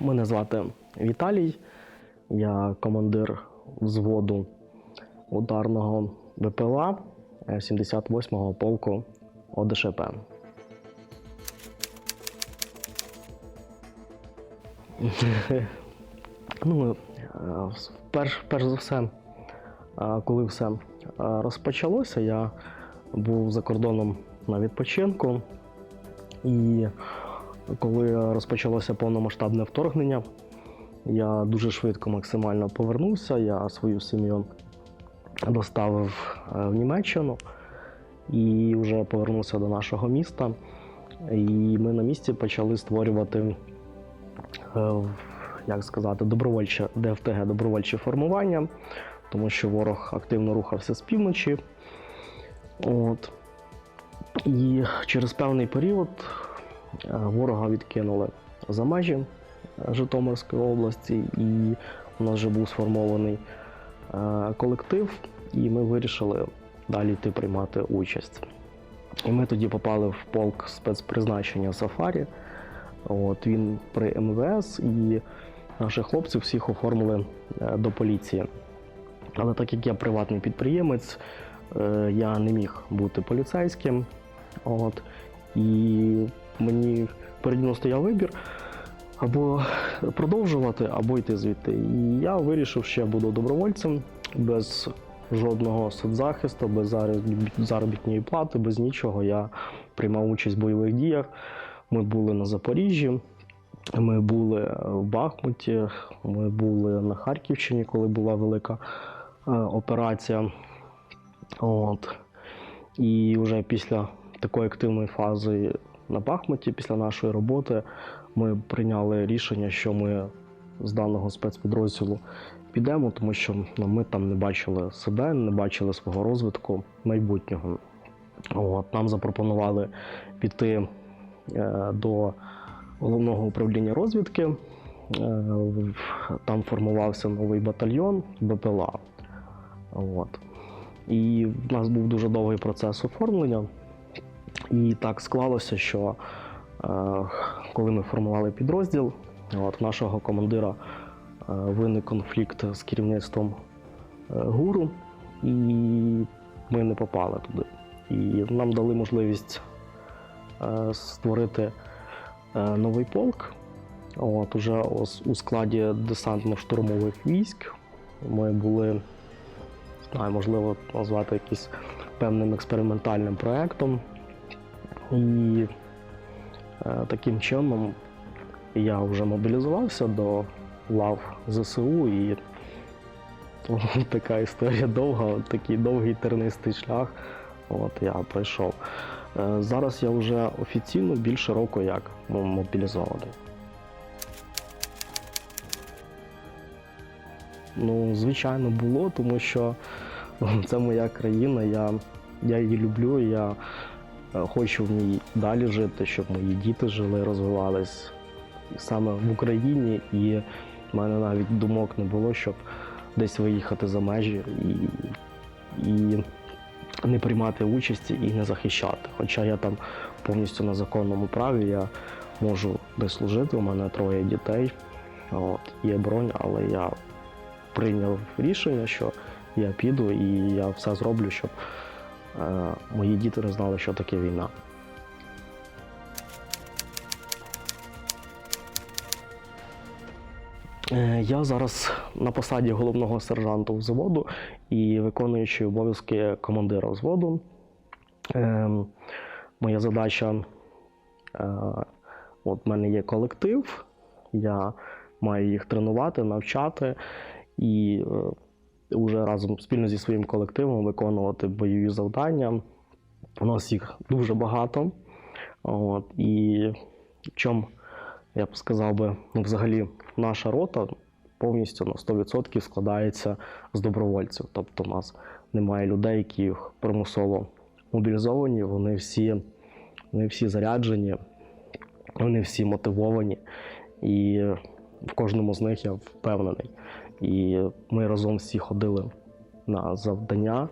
Мене звати Віталій, я командир взводу ударного БПЛА е, 78-го полку ОДШП. ну, е, перш, перш за все, е, коли все е, розпочалося, я був за кордоном на відпочинку. І коли розпочалося повномасштабне вторгнення, я дуже швидко максимально повернувся. Я свою сім'ю доставив е, в Німеччину і вже повернувся до нашого міста. І ми на місці почали створювати, е, як сказати, добровольче ДФТГ, добровольче формування, тому що ворог активно рухався з півночі. От. І через певний період е, ворога відкинули за межі е, Житомирської області, і у нас вже був сформований е, колектив, і ми вирішили далі йти приймати участь. І ми тоді попали в полк спецпризначення Сафарі. От, він при МВС, і наших хлопців всіх оформили е, до поліції. Але так як я приватний підприємець, е, я не міг бути поліцейським. От, і мені переді мною стояв вибір або продовжувати, або йти звідти. І я вирішив, що я буду добровольцем без жодного соцзахисту, без заробітної плати, без нічого. Я приймав участь в бойових діях. Ми були на Запоріжжі, ми були в Бахмуті, ми були на Харківщині, коли була велика е, операція. От. І вже після такої активної фази на Бахмуті, після нашої роботи, ми прийняли рішення, що ми з даного спецпідрозділу підемо, тому що ну, ми там не бачили себе, не бачили свого розвитку майбутнього. От, нам запропонували піти е, до головного управління розвідки. Е, там формувався новий батальйон БПЛА. От. І в нас був дуже довгий процес оформлення. І так склалося, що е, коли ми формували підрозділ, от, нашого командира е, виник конфлікт з керівництвом е, гуру, і ми не попали туди. І нам дали можливість створити новий полк. От, уже у складі десантно-штурмових військ. Ми були, можливо, назвати якийсь певним експериментальним проєктом. І е, таким чином я вже мобілізувався до лав ЗСУ і така історія довга, такий довгий тернистий шлях. От я пройшов. Е, Зараз я вже офіційно більше року як мобілізований. Ну, звичайно, було, тому що це моя країна, я, я її люблю, я хочу в ній далі жити, щоб мої діти жили, розвивались саме в Україні. І в мене навіть думок не було, щоб десь виїхати за межі і, і не приймати участі і не захищати. Хоча я там повністю на законному праві, я можу десь служити, у мене троє дітей, от, є бронь, але я прийняв рішення, що я піду і я все зроблю, щоб е, мої діти не знали, що таке війна. Е, Я зараз на посаді головного сержанта взводу і виконуючий обов'язки командира взводу. Ем, Моя задача е, от в мене є колектив, я маю їх тренувати, навчати і е, вже разом спільно зі своїм колективом виконувати бойові завдання. У нас їх дуже багато. От, і в чому, я б сказав би, ну, взагалі наша рота повністю на 100% складається з добровольців. Тобто у нас немає людей, які примусово мобілізовані, вони всі, вони всі заряджені, вони всі мотивовані. І в кожному з них я впевнений. І ми разом всі ходили на завдання.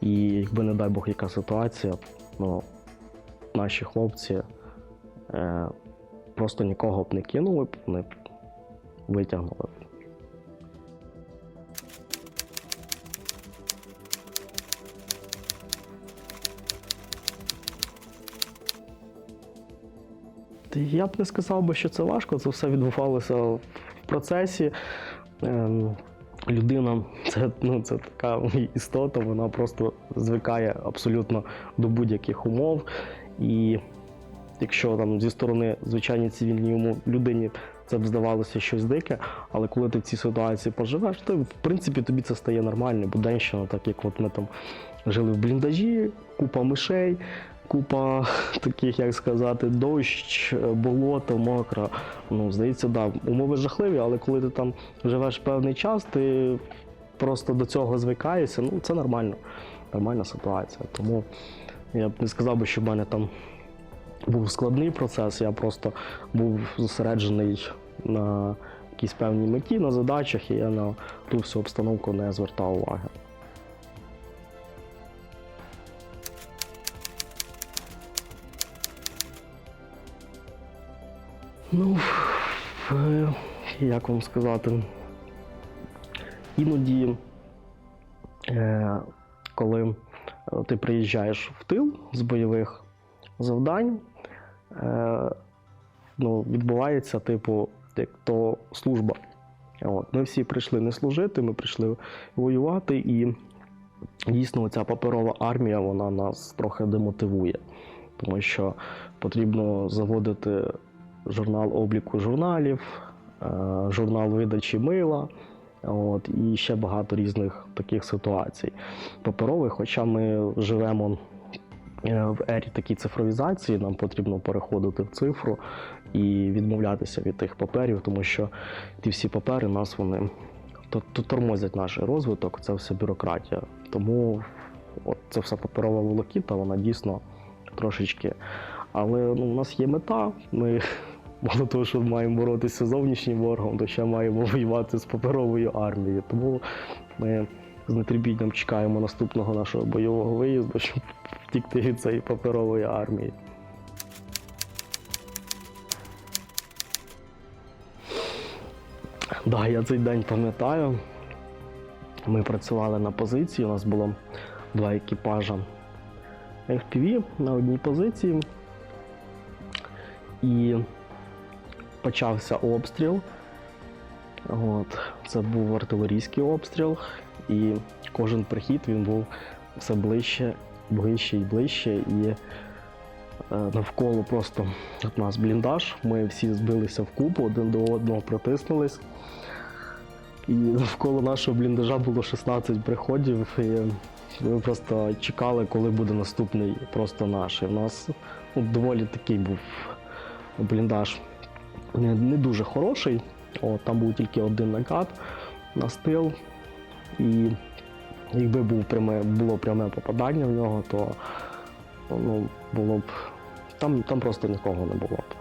І якби, не дай Бог, яка ситуація, ну, наші хлопці е, просто нікого б не кинули б, вони б витягнули. Я б не сказав би, що це важко, це все відбувалося в процесі. Ем, людина це, ну, це така істота, вона просто звикає абсолютно до будь-яких умов. І якщо там зі сторони звичайній цивільній умов людині це б здавалося щось дике, але коли ти в цій ситуації поживеш, то в принципі тобі це стає нормально, буденщина, так як от ми там жили в бліндажі, купа мишей, купа таких, як сказати, дощ, болото, мокро. Ну, здається, да, умови жахливі, але коли ти там живеш певний час, ти просто до цього звикаєшся. Ну, це нормально, нормальна ситуація. Тому я б не сказав би, що в мене там був складний процес, я просто був зосереджений на якійсь певній меті, на задачах, і я на ту всю обстановку не звертав уваги. Ну, е, як вам сказати, іноді, е, коли е, ти приїжджаєш в тил з бойових завдань, ну, відбувається, типу, як то служба. От. Ми всі прийшли не служити, ми прийшли воювати, і дійсно ця паперова армія вона нас трохи демотивує, тому що потрібно заводити журнал обліку журналів, е, журнал видачі мила. От, і ще багато різних таких ситуацій. Паперових, хоча ми живемо е, в ері такій цифровізації, нам потрібно переходити в цифру і відмовлятися від тих паперів, тому що ті всі папери нас вони то- то тормозять наш розвиток, це все бюрократія. Тому от це вся паперова волокіта, вона дійсно трошечки. Але ну, у нас є мета. Ми мало того, що маємо боротися з зовнішнім ворогом, то ще маємо воювати з паперовою армією. Тому ми з нетерпінням чекаємо наступного нашого бойового виїзду, щоб втікти від цієї паперової армії. Да, я цей день пам'ятаю. Ми працювали на позиції, у нас було два екіпажа FPV на одній позиції. І почався обстріл. От, це був артилерійський обстріл, і кожен прихід він був все ближче, ближче і ближче. І е, навколо просто у нас бліндаж. Ми всі збилися в купу, один до одного притиснулись. І навколо нашого бліндажа було 16 приходів. І ми просто чекали, коли буде наступний просто наш. І в нас ну, доволі такий був бліндаж не, дуже хороший. О, там був тільки один накат на стил. І якби був пряме, було пряме попадання в нього, то ну, було б. Там, там просто нікого не було б.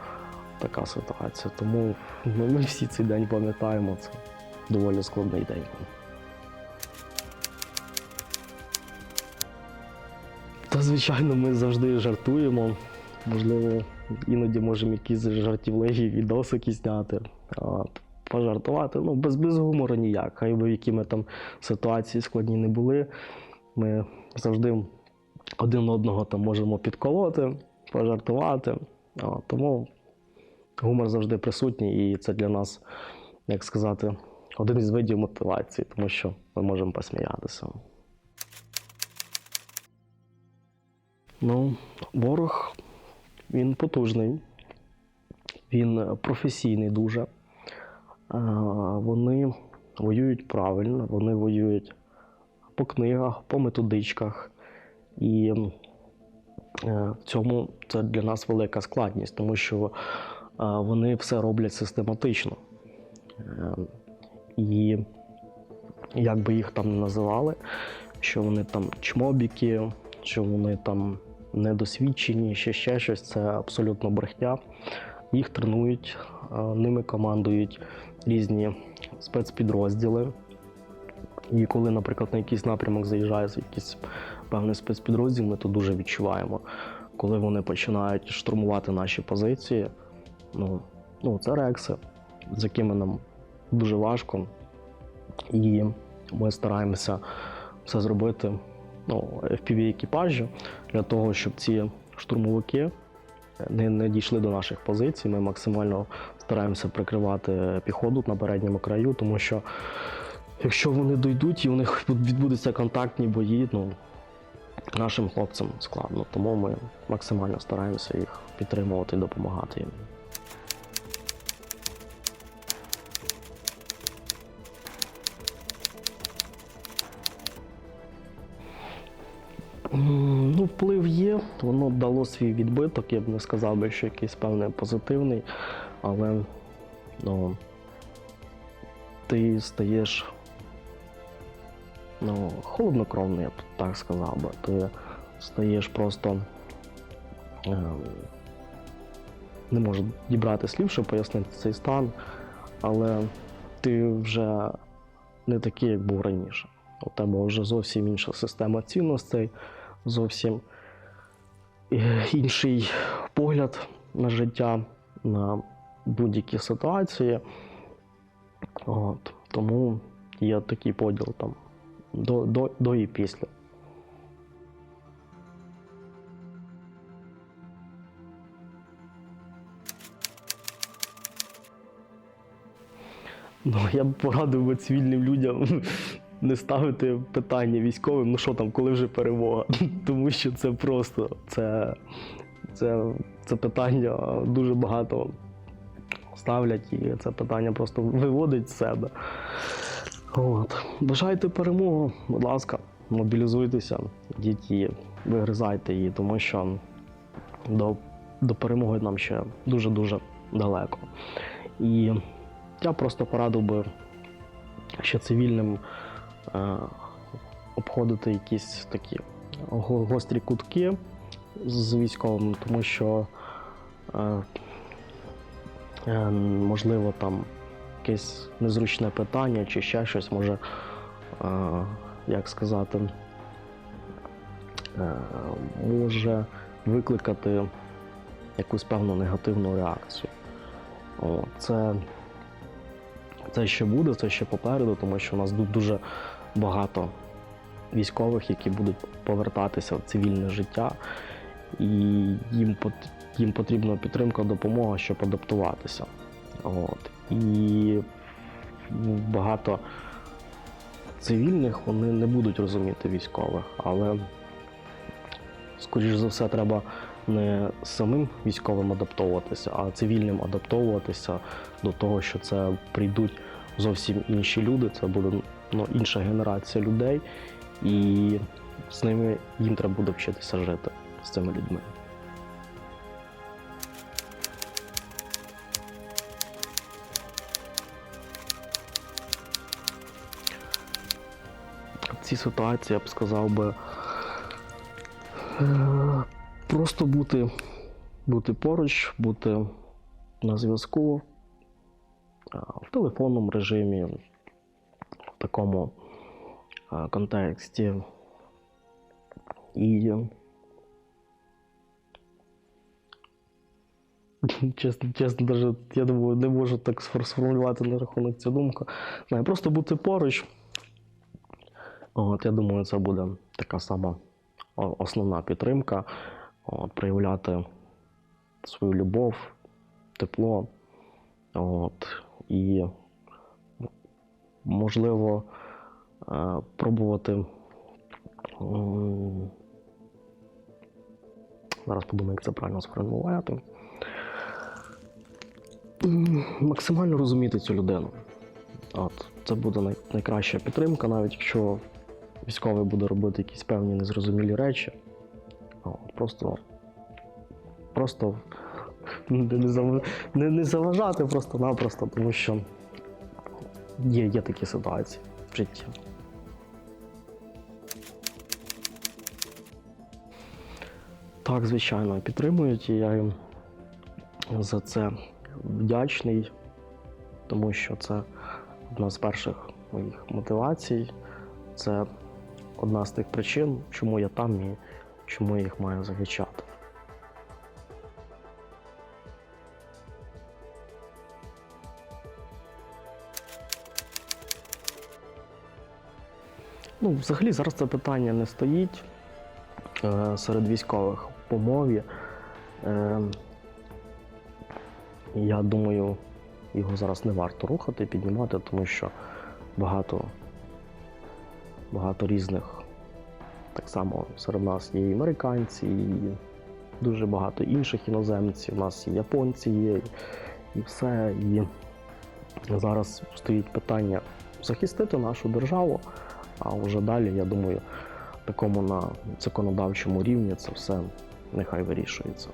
Така ситуація. Тому ну, ми всі цей день пам'ятаємо. Це доволі складний день. Та, звичайно, ми завжди жартуємо. Можливо, іноді можемо якісь жартівливі відосики зняти. От, пожартувати. Ну, без, без гумору ніяк. Хай би які ми там ситуації складні не були. Ми завжди один одного там можемо підколоти, пожартувати. От, тому гумор завжди присутній, і це для нас, як сказати, один із видів мотивації, тому що ми можемо посміятися. Ну, ворог він потужний, він професійний дуже. Вони воюють правильно, вони воюють по книгах, по методичках. І е, в цьому це для нас велика складність, тому що е, вони все роблять систематично. Е, І як би їх там не називали, що вони там чмобіки, що вони там недосвідчені, ще ще щось, це абсолютно брехня. Їх тренують, е, ними командують різні спецпідрозділи. І коли, наприклад, на якийсь напрямок заїжджає якийсь певний спецпідрозділ, ми то дуже відчуваємо. Коли вони починають штурмувати наші позиції, ну, ну це рекси, з якими нам дуже важко. І ми стараємося все зробити ну, fpv екіпажі для того, щоб ці штурмовики не, не дійшли до наших позицій. Ми максимально стараємося прикривати піхоту на передньому краю, тому що якщо вони дійдуть і у них відбудуться контактні бої, ну нашим хлопцям складно. Тому ми максимально стараємося їх підтримувати і допомагати їм. Вплив є, воно дало свій відбиток, я б не сказав би, що якийсь певний позитивний, але ну, ти стаєш ну, холоднокровний, я б так сказав би. Ти стаєш просто ем, не можу дібрати слів, щоб пояснити цей стан, але ти вже не такий, як був раніше. У тебе вже зовсім інша система цінностей, зовсім е, інший погляд на життя, на будь-які ситуації. От, тому є такий поділ там до, до, до і після. Ну, я б порадив би цивільним людям не ставити питання військовим, ну що там, коли вже перемога. Тому що це просто це, це, це питання дуже багато ставлять, і це питання просто виводить з себе. От. Бажайте перемогу, будь ласка, мобілізуйтеся, йдіть і вигризайте її, тому що до, до перемоги нам ще дуже-дуже далеко. І я просто порадив би ще цивільним обходити якісь такі гострі кутки з військовими, тому що е, е, можливо там якесь незручне питання чи ще щось може, е, як сказати, е, може викликати якусь певну негативну реакцію. Це, це ще буде, це ще попереду, тому що у нас тут дуже багато військових, які будуть повертатися в цивільне життя, і їм, їм потрібна підтримка, допомога, щоб адаптуватися. От. І багато цивільних вони не будуть розуміти військових, але, скоріш за все, треба не самим військовим адаптовуватися, а цивільним адаптовуватися до того, що це прийдуть зовсім інші люди, це буде ну, інша генерація людей, і з ними їм треба буде вчитися жити з цими людьми. В цій ситуації я б сказав би е, просто бути, бути поруч, бути на зв'язку в телефонному режимі, в такому контексті. І чесно, чесно, даже, я думаю, не можу так сформулювати на рахунок цю думку. Просто бути поруч. От, я думаю, це буде така сама основна підтримка. От, проявляти свою любов, тепло. От, і, можливо, е, пробувати. Зараз подумаю, як це правильно сформулювати. Максимально розуміти цю людину. От, це буде найкраща підтримка, навіть якщо військовий буде робити якісь певні незрозумілі речі. Просто, просто не, не заважати просто-напросто, тому що є, є такі ситуації в житті. Так, звичайно, підтримують, і я їм за це вдячний, тому що це одна з перших моїх мотивацій. Це одна з тих причин, чому я там і чому я їх маю захищати. Ну, Взагалі зараз це питання не стоїть е, серед військових по мові. Е, я думаю, його зараз не варто рухати, піднімати, тому що багато багато різних так само серед нас є і американці, і дуже багато інших іноземців. У нас і японці є, і все. І зараз стоїть питання захистити нашу державу, а вже далі, я думаю, такому на законодавчому рівні це все нехай вирішується.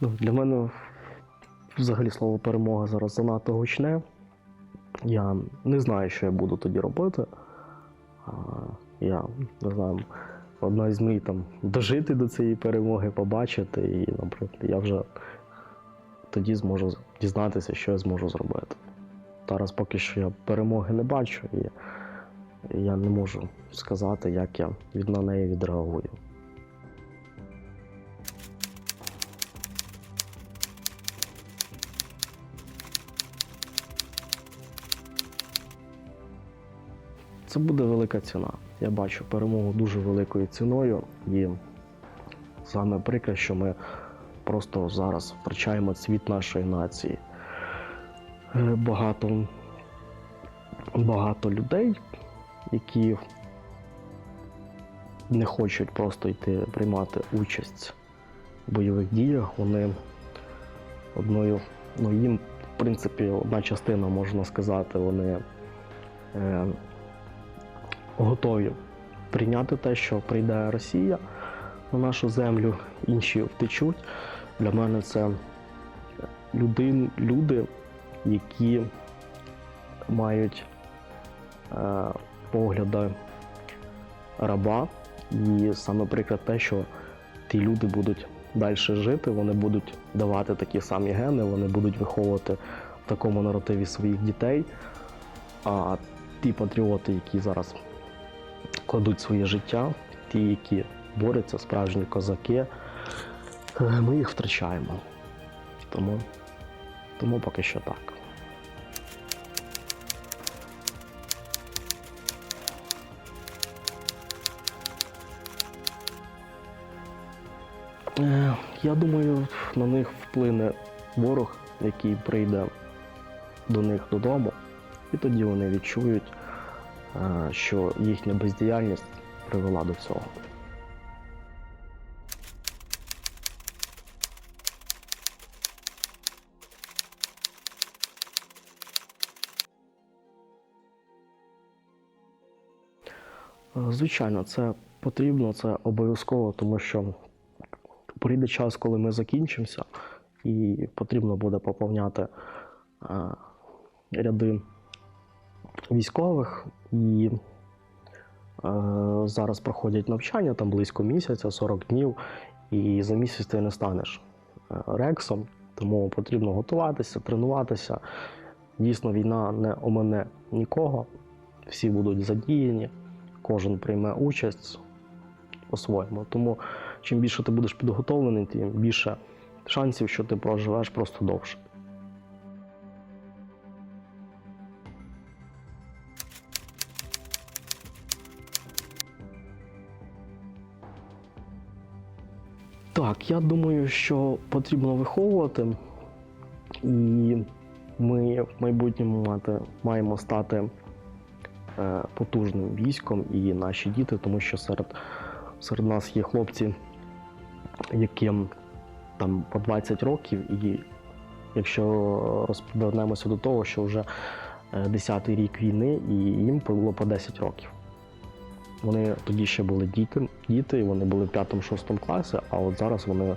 Ну, для мене взагалі слово перемога зараз занадто гучне. Я не знаю, що я буду тоді робити. Я не знаю, одна із мрій там дожити до цієї перемоги, побачити, і, наприклад, я вже тоді зможу дізнатися, що я зможу зробити. Зараз поки що я перемоги не бачу, і я не можу сказати, як я на неї відреагую. Це буде велика ціна. Я бачу перемогу дуже великою ціною, і саме прикре, що ми просто зараз втрачаємо цвіт нашої нації. Е, Багато, багато людей, які не хочуть просто йти приймати участь в бойових діях, вони одною, ну їм, в принципі, одна частина, можна сказати, вони. Готові прийняти те, що прийде Росія на нашу землю, інші втечуть. Для мене це люди, люди які мають е, погляди раба, і саме приклад те, що ті люди будуть далі жити, вони будуть давати такі самі гени, вони будуть виховувати в такому наративі своїх дітей. А ті патріоти, які зараз кладуть своє життя, ті, які борються, справжні козаки, е, ми їх втрачаємо. Тому, тому поки що так. Е, Я думаю, на них вплине ворог, який прийде до них додому, і тоді вони відчують, що їхня бездіяльність привела до цього. Е, Звичайно, це потрібно, це обов'язково, тому що прийде час, коли ми закінчимося, і потрібно буде поповняти е, ряди військових. І е, зараз проходять навчання там близько місяця, 40 днів, і за місяць ти не станеш е, рексом, тому потрібно готуватися, тренуватися. Дійсно, війна не омине нікого, всі будуть задіяні, кожен прийме участь по-своєму. Тому чим більше ти будеш підготовлений, тим більше шансів, що ти проживеш просто довше. Так, я думаю, що потрібно виховувати, і ми в майбутньому мати, маємо стати е, потужним військом і наші діти, тому що серед, серед нас є хлопці, яким там по 20 років, і якщо розвернемося до того, що вже 10-й рік війни, і їм було по 10 років. Вони тоді ще були діти, діти, вони були в 5-6 класі, а от зараз вони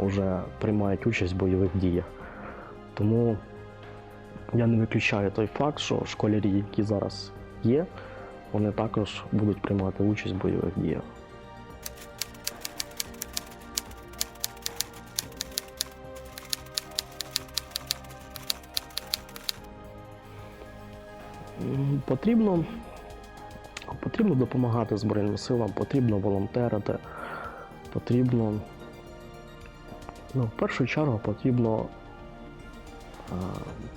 вже приймають участь в бойових діях. Тому я не виключаю той факт, що школярі, які зараз є, вони також будуть приймати участь в бойових діях. Потрібно, потрібно допомагати Збройним силам, потрібно волонтерити, потрібно. Ну, в першу чергу потрібно е,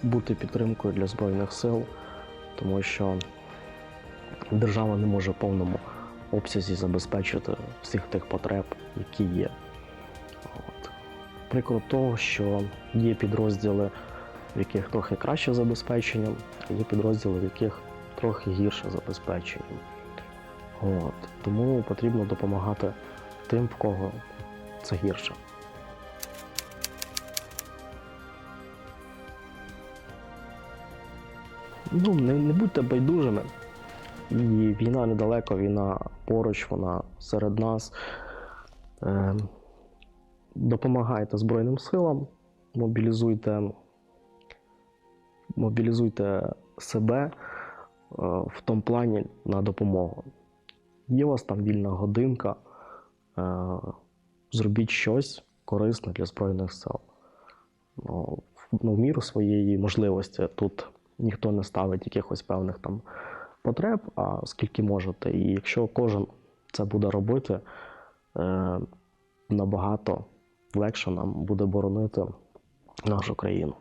бути підтримкою для Збройних сил, тому що держава не може в повному обсязі забезпечити всіх тих потреб, які є. От. Приклад того, що є підрозділи, в яких трохи краще забезпечення, є підрозділи, в яких трохи гірше забезпечення. От. Тому потрібно допомагати тим, в кого це гірше. Ну, не, не будьте байдужими. І війна недалеко, війна поруч, вона серед нас. Е, допомагайте Збройним силам, мобілізуйте, мобілізуйте себе в тому плані на допомогу. Є у вас там вільна годинка, е, зробіть щось корисне для Збройних сил. Ну, в- ну, міру своєї можливості тут ніхто не ставить якихось певних там потреб, а скільки можете. І якщо кожен це буде робити, е, набагато легше нам буде боронити нашу країну.